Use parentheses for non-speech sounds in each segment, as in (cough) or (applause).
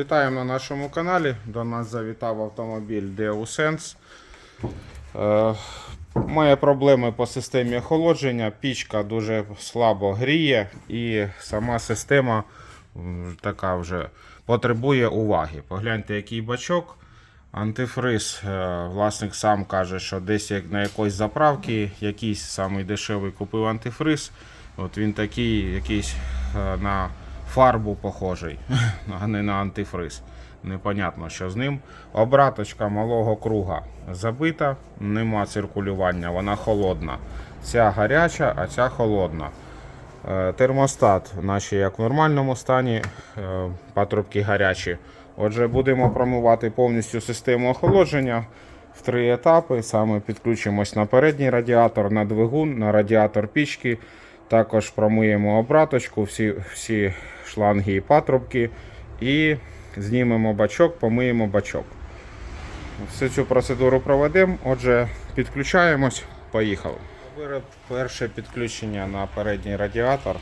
Вітаємо на нашому каналі. До нас завітав автомобіль DeoSense. Е, має проблеми по системі охолодження. Пічка дуже слабо гріє і сама система така вже потребує уваги. Погляньте, який бачок. Антифриз, е, власник сам каже, що десь на якоїсь заправці якийсь самий дешевий купив антифриз. От він такий якийсь е, на фарбу похожий, (laughs) а не на антифриз. Непонятно, що з ним. Обраточка малого круга забита, нема циркулювання, вона холодна. Ця гаряча, а ця холодна. Е, Термостат, наче як в нормальному стані, е, патрубки гарячі. Отже, будемо промивати повністю систему охолодження в три етапи. Саме підключимось на передній радіатор, на двигун, на радіатор пічки. Також промиємо обраточку, всі, всі шланги і патрубки. І знімемо бачок, помиємо бачок. Всю цю процедуру проведемо. Отже, підключаємось, поїхали. Перше підключення на передній радіатор.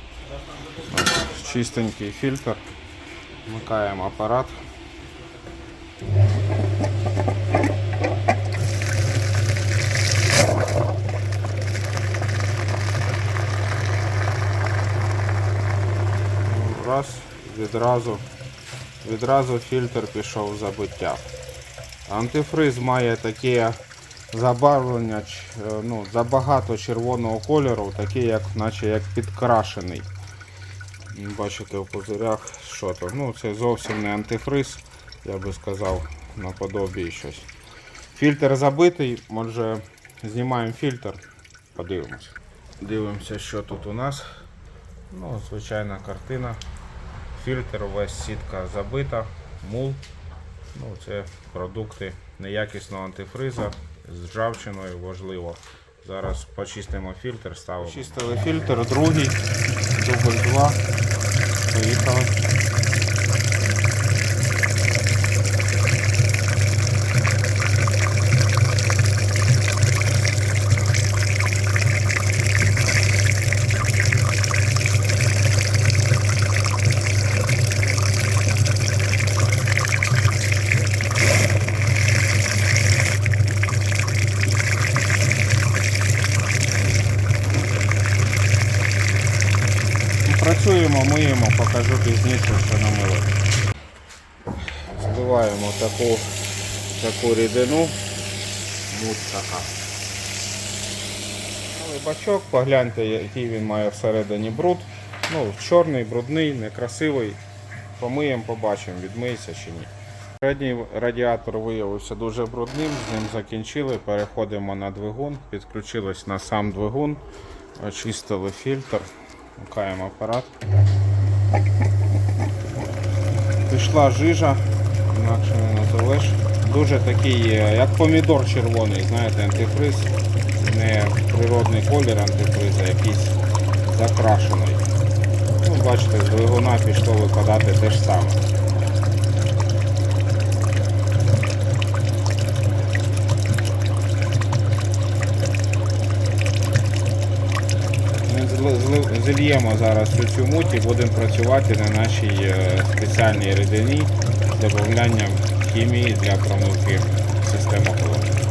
Чистенький фільтр. Вмикаємо апарат. Раз, відразу, відразу фільтр пішов забиття. Антифриз має таке забарвлення, е, ну, забагато червоного кольору, таке, як, наче як підкрашений. Бачите в пузирях, що то. Ну, це зовсім не антифриз, я би сказав, наподобі щось. Фільтр забитий, може знімаємо фільтр, подивимось. Дивимося, що тут у нас. Ну, звичайна картина. Фільтр, весь сітка забита, мул. Ну, це продукти неякісного антифриза з ржавчиною важливо. Зараз почистимо фільтр, ставимо. Почистили фільтр, другий, дубль 2. Поїхали. Працюємо, миємо, покажу пізніше, що намили. Зливаємо таку, таку рідину. Але бачок, погляньте, який він має всередині бруд. Ну, чорний, брудний, некрасивий. Помиємо, побачимо, відмиється чи ні. Передній радіатор виявився дуже брудним, з ним закінчили. Переходимо на двигун, підключились на сам двигун, очистили фільтр, вмикаємо апарат. Пішла жижа, інакше не назовеш. Дуже такий, е, як помідор червоний, знаєте, антифриз. Не природний колір антифриза, якийсь закрашений. Ну, бачите, з двигуна пішло випадати те ж саме. Зільємо зараз цю муть і будемо працювати на нашій е, спеціальній рідині з додаванням хімії для промивки системи охолодження.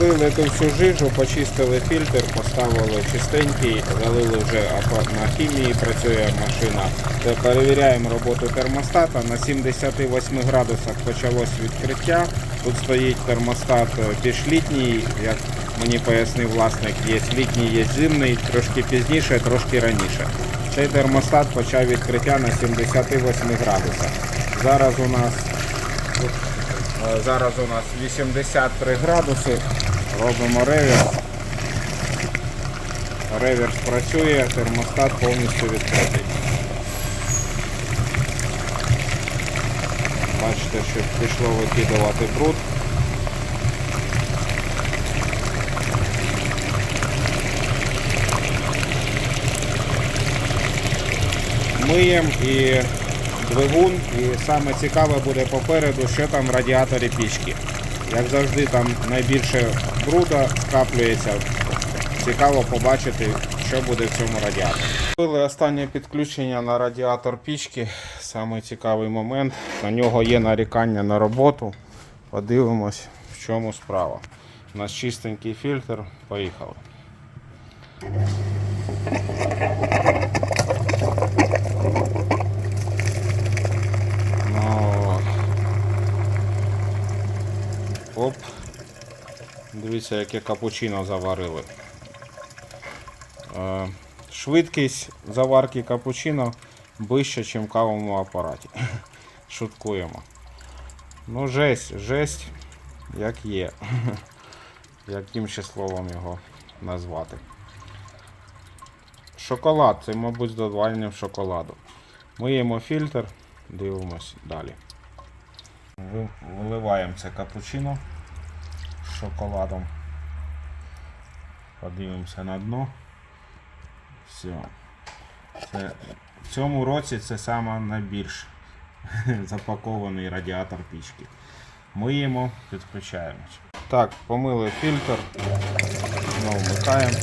Залили ту всю жижу, почистили фільтр, поставили чистенький, залили вже на хімії, працює машина. Перевіряємо роботу термостата. На 78 градусах почалось відкриття. Тут стоїть термостат е, більш літній, мені пояснив власник, є літній, є зимний, трошки пізніше, трошки раніше. Цей термостат почав відкриття на 78 градусах. Зараз у нас Е, Зараз у нас 83 градуси. Робимо реверс. Реверс працює, термостат повністю відкритий. Бачите, що пішло викидувати бруд. Миємо і двигун, і саме цікаве буде попереду, що там в радіаторі пічки. Як завжди, там найбільше бруда скаплюється. Цікаво побачити, що буде в цьому радіаторі. Зробили останнє підключення на радіатор пічки. самий цікавий момент. На нього є нарікання на роботу. Подивимось, в чому справа. У нас чистенький фільтр. Поїхали. Ну, Оп. Дивіться, яке капучино заварили. Е, Швидкість заварки капучино вища, ніж в кавовому апараті. (laughs) Шуткуємо. Ну, жесть, жесть, як є. (laughs) Яким ще словом його назвати. Шоколад, це, мабуть, з додаванням шоколаду. Миємо фільтр, дивимось далі. Виливаємо це капучино шоколадом. Подивимося на дно. Все. Це, в цьому році це саме найбільш (laughs) запакований радіатор пічки. Миємо, підключаємось. Так, помили фільтр. Знову вмикаємо.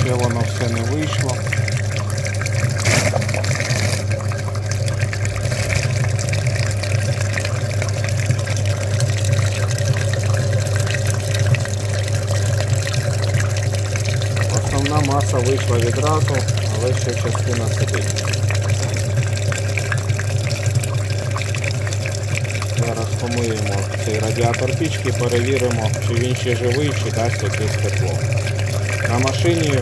Ще воно все не вийшло. Маса вийшла відразу, але ще частина сидить. Зараз помиємо цей радіатор пічки, перевіримо, чи він ще живий, чи дасть якесь тепло. На машині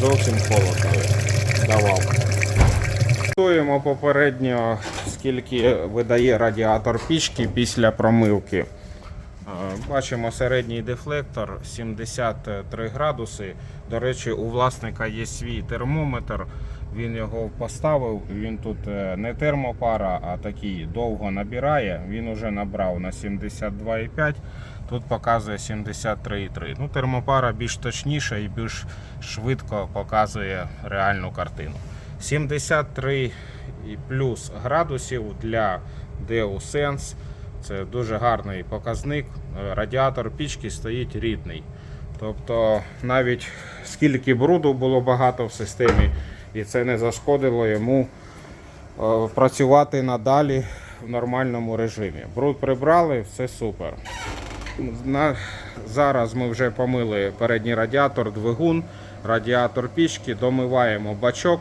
зовсім холодно давав. Тестуємо попередньо, скільки видає радіатор пічки після промивки. Е, Бачимо середній дефлектор 73 градуси. До речі, у власника є свій термометр. Він його поставив. Він тут е, не термопара, а такий довго набирає. Він уже набрав на 72,5. Тут показує 73,3. Ну, термопара більш точніша і більш швидко показує реальну картину. 73 і плюс градусів для DeuSense. Це дуже гарний показник. Радіатор пічки стоїть рідний. Тобто навіть скільки бруду було багато в системі, і це не зашкодило йому е, працювати надалі в нормальному режимі. Бруд прибрали, все супер. Зараз ми вже помили передній радіатор, двигун, радіатор пічки, домиваємо бачок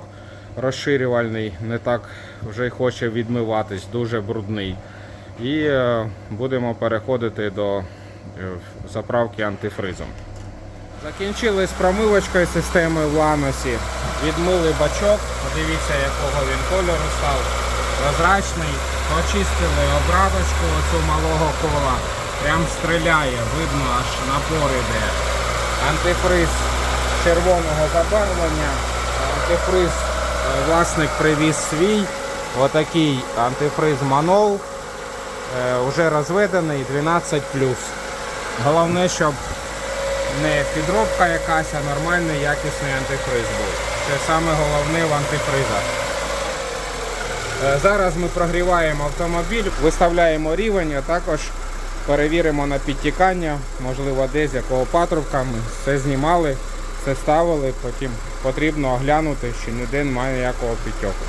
розширювальний, не так вже й хоче відмиватись, дуже брудний. І е, будемо переходити до е, заправки антифризом. Закінчили з промивочкою системи в ланосі. Відмили бачок, подивіться, якого він кольору став. Прозрачний. Почистили обраточку оцю малого кола. Прям стріляє, видно, аж напор іде. Антифриз червоного забарвлення. Антифриз е, власник привіз свій. Отакий антифриз Манол. Е, Вже розведений 12 Головне, щоб не підробка якась, а нормальний якісний антифриз був. Це саме головне в антифризах. Е, Зараз ми прогріваємо автомобіль, виставляємо рівень, а також перевіримо на підтікання, можливо, де з якого патрубка. Ми все знімали, все ставили, потім потрібно оглянути, що ніде немає ніякого підтоку.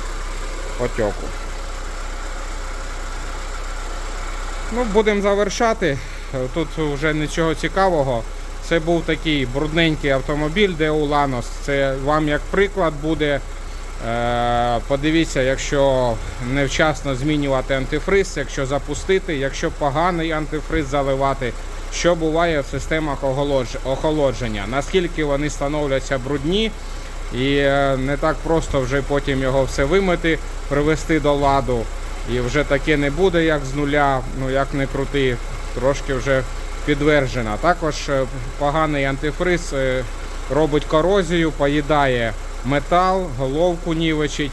Потьоку. Ну, будемо завершати. Тут вже нічого цікавого. Це був такий брудненький автомобіль, де у Ланос. Це вам як приклад буде. Е, Подивіться, якщо невчасно змінювати антифриз, якщо запустити, якщо поганий антифриз заливати, що буває в системах охолодження, наскільки вони становляться брудні, і е, не так просто вже потім його все вимити, привести до ладу. І вже таке не буде, як з нуля, ну як не крути, трошки вже підтверджена. Також е, поганий антифриз е, робить корозію, поїдає метал, головку нівечить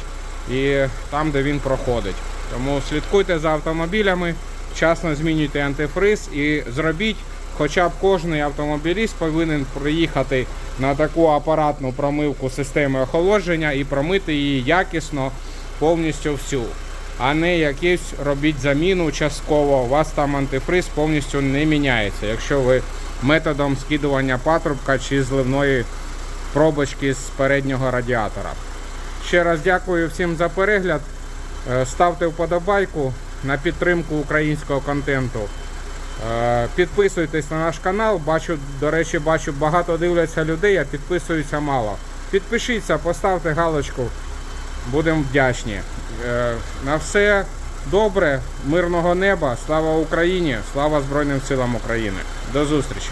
і там, де він проходить. Тому слідкуйте за автомобілями, вчасно змінюйте антифриз і зробіть, хоча б кожний автомобіліст повинен приїхати на таку апаратну промивку системи охолодження і промити її якісно повністю всю. А не якийсь робіть заміну частково. У вас там антифриз повністю не міняється. Якщо ви методом скидування патрубка чи зливної пробочки з переднього радіатора. Ще раз дякую всім за перегляд. Е, Ставте вподобайку на підтримку українського контенту. Е, Підписуйтесь на наш канал. Бачу, до речі, бачу, багато дивляться людей, а підписуються мало. Підпишіться, поставте галочку. Будемо вдячні. Е, На все добре, мирного неба, слава Україні, слава Збройним силам України. До зустрічі!